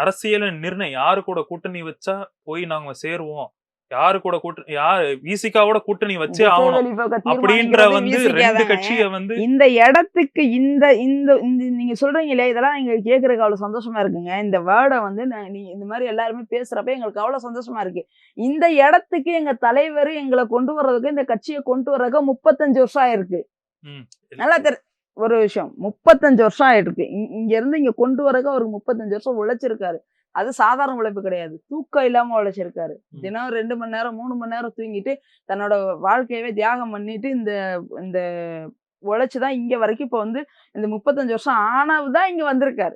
அரசியல் நிர்ணயம். யாரு கூட கூட்டணி வச்சா போய் நாங்க சேருவோம்? யாரு கூட கூட்டணி யார் விசிகாவோட கூட்டணி வச்சே ஆகணும். அப்படின்ற வந்து ரெண்டு. கட்சிய வந்து இந்த இடத்துக்கு இந்த இந்த நீங்க சொல்றீங்க இல்லையா இதெல்லாம் எங்க கேக்குறதுக்கு அவ்வளவு சந்தோஷமா இருக்குங்க. இந்த வேர்டை வந்து நான் நீ இந்த மாதிரி எல்லாருமே பேசுறப்ப எங்களுக்கு அவ்வளவு சந்தோஷமா இருக்கு. இந்த இடத்துக்கு எங்க தலைவர் எங்களை கொண்டு வர்றதுக்கு இந்த கட்சியை கொண்டு வர்றதுக்கு முப்பத்தஞ்சு வருஷம் ஆயிருக்கு. நல்லா தெரி ஒரு விஷயம். முப்பத்தஞ்சு வருஷம் ஆயிருக்கு இங்க- இங்க இருந்து இங்க கொண்டு வரக்கு அவருக்கு முப்பத்தஞ்சு வருஷம் உழைச்சிருக்காரு. அது சாதாரண உழைப்பு கிடையாது. தூக்கம் இல்லாம உழைச்சிருக்காரு. தினம் ரெண்டு மணி நேரம் மூணு மணி நேரம் தூங்கிட்டு தன்னோட வாழ்க்கையவே தியாகம் பண்ணிட்டு இந்த இந்த உழைச்சுதான் இங்க வரைக்கும் இப்ப வந்து இந்த முப்பத்தஞ்சு வருஷம் ஆனவுதான் இங்க வந்திருக்காரு.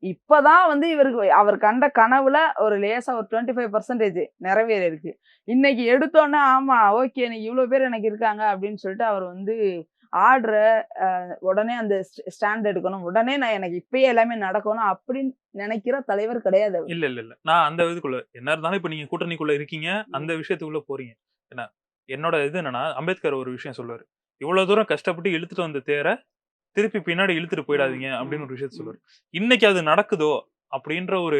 இப்பதான் வந்து இவருக்கு அவர் கண்ட கனவுல ஒரு லேசா ஒரு டுவெண்ட்டி ஃபைவ் பர்சன்டேஜ் நிறைவேறி இருக்கு இன்னைக்கு எடுத்தோன்னே ஆமா ஓகே எனக்கு இவ்வளவு பேர் எனக்கு இருக்காங்க அப்படின்னு சொல்லிட்டு அவர் வந்து ஆர்டரை உடனே அந்த ஸ்டாண்ட் எடுக்கணும். உடனே நான் எனக்கு இப்பயே எல்லாமே நடக்கணும் அப்படின்னு நினைக்கிற தலைவர் கிடையாது. இல்ல இல்ல இல்ல. நான் அந்த இதுக்குள்ள என்ன இருந்தாலும் இப்ப நீங்க கூட்டணிக்குள்ள இருக்கீங்க அந்த விஷயத்துக்குள்ள போறீங்க. என்ன என்னோட இது என்னன்னா அம்பேத்கர் ஒரு விஷயம் சொல்லுவாரு. இவ்வளவு தூரம் கஷ்டப்பட்டு இழுத்துட்டு வந்த தேரை திருப்பி பின்னாடி இழுத்துட்டு போயிடாதீங்க அப்படின்னு ஒரு விஷயத்த. சொல்லுவாரு. இன்னைக்கு அது நடக்குதோ அப்படின்ற ஒரு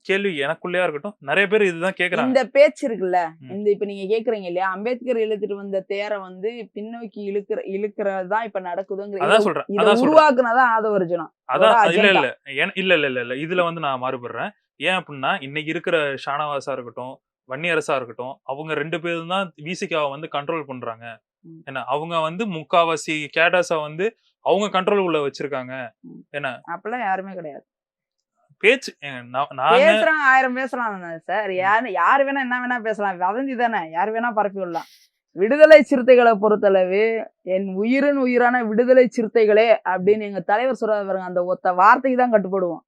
கேள்வி எனக்குள்ளேயா இருக்கட்டும். நிறைய பேர் இதுதான் கேக்குறாங்க. இந்த பேச்சு இருக்குல்ல. இந்த இப்ப நீங்க கேக்குறீங்க இல்லையா? அம்பேத்கர் இழுத்துட்டு வந்த தேரை வந்து பின்னோக்கி இழுக்கிற இழுக்கிறதுதான் இப்ப நடக்குதுங்கிற அதான் சொல்றேன். அதான் உருவாக்குனதான் ஆதவர்ஜனம் அதான் இல்ல. இல்ல. இல்ல இல்ல இல்ல இல்ல. இதுல வந்து நான் மாறுபடுறேன். ஏன் அப்படின்னா இன்னைக்கு இருக்கிற ஷானவாசா இருக்கட்டும் வன்னியரசா இருக்கட்டும் அவங்க ரெண்டு பேரும் தான் விசிகாவை வந்து கண்ட்ரோல் பண்றாங்க. ம். என்ன அவங்க வந்து முக்காவாசி கேடாஸா வந்து அவங்க கண்ட்ரோல் உள்ள வச்சிருக்காங்க. என்ன அப்பெல்லாம் யாருமே கிடையாது. பேச்சு நான்- பேசுறாங்க ஆயிரம் பேசலாம் சார். யாரு யாரு வேணா என்ன வேணா பேசலாம். வதந்தி தானே. யார் வேணா பரப்பி விடலாம். விடுதலை சிறுத்தைகளை பொறுத்தளவு என் உயிரின் உயிரான விடுதலை சிறுத்தைகளே அப்படின்னு எங்க தலைவர் சொல்றாரு பாருங்க அந்த ஒத்த வார்த்தைக்கு தான் கட்டுப்படுவோம்.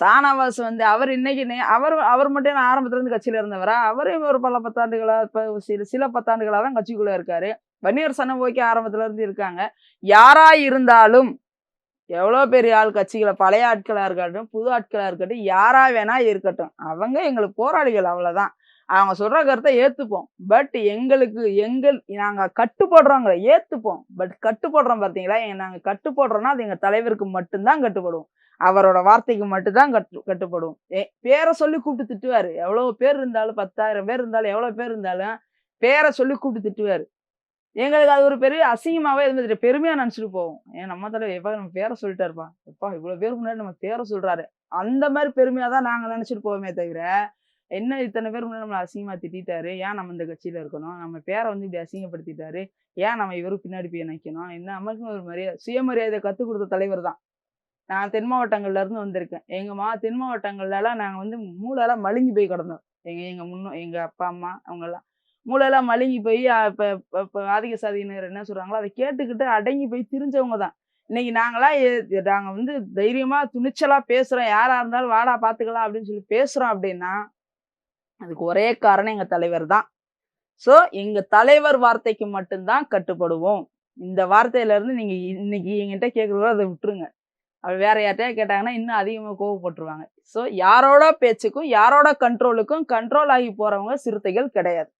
சானவாஸ் வந்து அவர் இன்னைக்கு அவர் அவர் மட்டும் என்ன ஆரம்பத்துல இருந்து கட்சியில இருந்தவரா? அவரே ஒரு பல பத்தாண்டுகளா இப்ப சில சில பத்தாண்டுகளா தான் கட்சிக்குள்ள இருக்காரு. வன்னியர் சனம் ஓகே ஆரம்பத்துல இருந்து இருக்காங்க. யாரா இருந்தாலும் எவ்வளோ பெரிய ஆள் கட்சிகளை பழைய ஆட்களாக இருக்கட்டும் புது ஆட்களாக இருக்கட்டும் யாராக வேணா இருக்கட்டும். அவங்க எங்களுக்கு போராளிகள் அவ்வளோதான் அவங்க சொல்கிற கருத்தை ஏற்றுப்போம் பட் எங்களுக்கு எங்கள் நாங்கள் கட்டுப்படுறோங்க ஏற்றுப்போம் பட் கட்டுப்படுறோம் பார்த்தீங்களா? எங்க கட்டுப்படுறோன்னா அது எங்கள் தலைவருக்கு மட்டும்தான் கட்டுப்படுவோம். அவரோட வார்த்தைக்கு மட்டும்தான் கட்டு கட்டுப்படுவோம். ஏ பேரை சொல்லி கூப்பிட்டு திட்டுவார். எவ்வளோ பேர் இருந்தாலும் பத்தாயிரம் பேர் இருந்தாலும் எவ்வளோ பேர் இருந்தாலும் பேரை சொல்லி கூப்பிட்டு திட்டுவார். எங்களுக்கு அது ஒரு பெரிய அசிங்கமாவே இருந்தது பெருமையாக நினச்சிட்டு போவோம். ஏன் நம்ம தலைவர் எப்பா நம்ம பேரை சொல்லிட்டாருப்பா. எப்பா இவ்வளோ பேருக்கு முன்னாடி நம்ம பேரை சொல்கிறாரு அந்த மாதிரி பெருமையாக தான் நாங்கள் நினச்சிட்டு போவோமே தவிர என்ன இத்தனை பேர் முன்னாடி நம்மளை அசிங்கமாக திட்டாரு ஏன் நம்ம இந்த கட்சியில் இருக்கணும்? நம்ம பேரை வந்து இப்படி அசிங்கப்படுத்திட்டாரு? ஏன் நம்ம இவருக்கு பின்னாடி போய் நிக்கணும்? என்ன நமக்கு ஒரு மரியாதை சுயமரியாதை கற்றுக் கொடுத்த தலைவர் தான். நான் தென் மாவட்டங்கள்ல இருந்து வந்திருக்கேன். எங்கள் மா தென் மாவட்டங்கள்லாம் நாங்கள் வந்து மூளைலாம் மழுங்கி போய் கிடந்தோம். எங்கள் எங்கள் முன்னோ எங்கள் அப்பா அம்மா அவங்கெல்லாம். மூளையெல்லாம் மூளைலாம் மழுங்கி போய் இப்போ இப்போ ஆதிக்க சாதியினர் என்ன சொல்கிறாங்களோ அதை கேட்டுக்கிட்டு அடங்கி போய் திரிஞ்சவங்க தான். இன்னைக்கு நாங்களாம் நாங்கள் வந்து தைரியமாக துணிச்சலாக பேசுகிறோம் யாராக இருந்தாலும் வாடா பார்த்துக்கலாம் அப்படின்னு சொல்லி பேசுகிறோம் அப்படின்னா அதுக்கு ஒரே காரணம் எங்கள் தலைவர் தான். ஸோ எங்கள் தலைவர் வார்த்தைக்கு மட்டும்தான் கட்டுப்படுவோம். இந்த வார்த்தையிலேருந்து நீங்கள் இன்னைக்கு எங்கிட்ட கேட்குறதோ அதை விட்டுருங்க. அவர் வேற யார்ட்டையா கேட்டாங்கன்னா இன்னும் அதிகமாக கோவப்பட்டுருவாங்க. ஸோ யாரோட பேச்சுக்கும் யாரோட கண்ட்ரோலுக்கும் கண்ட்ரோல் ஆகி போகிறவங்க சிறுத்தைகள் கிடையாது.